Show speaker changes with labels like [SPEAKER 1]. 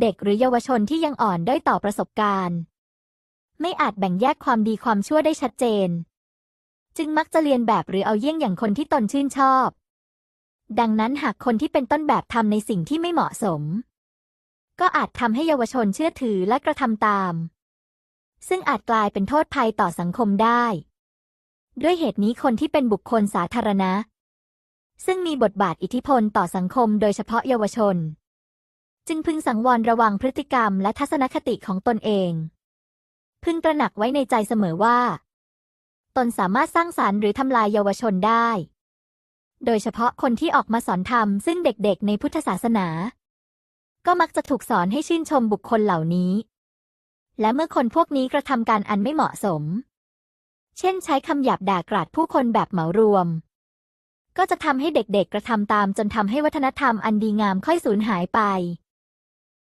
[SPEAKER 1] เด็กหรือเยาวชนที่ยังอ่อนด้อยต่อประสบการณ์ ไม่อาจแบ่งแยกความดีความชั่วได้ชัดเจน จึงมักจะเรียนแบบหรือเอาเยี่ยงอย่างคนที่ตนชื่นชอบ ดังนั้นหากคนที่เป็นต้นแบบทำในสิ่งที่ไม่เหมาะสม ก็อาจทำให้เยาวชนเชื่อถือและกระทำตาม ซึ่งอาจกลายเป็นโทษภัยต่อสังคมได้ ด้วยเหตุนี้คนที่เป็นบุคคลสาธารณะ ซึ่งมีบทบาทอิทธิพลต่อสังคมโดยเฉพาะเยาวชน จึงพึงสังวรระวังพฤติกรรมและทัศนคติของตนเอง พึงตระหนักไว้ในใจเสมอว่า ตนสามารถสร้างสารรค์หรือทำลายเยาวชนได้ โดยเฉพาะคนที่ออกมาสอนธรรมซึ่งเด็กๆในพุทธศาสนา ก็มักจะถูกสอนให้ชื่นชมบุคคลเหล่านี้ และเมื่อคนพวกนี้กระทำการอันไม่เหมาะสม เช่นใช้คำหยาบด่ากราดผู้คนแบบเหมารวมก็จะทำให้เด็กๆกระทำตามจนทำให้วัฒนธรรมอันดีงามค่อยสูญหายไป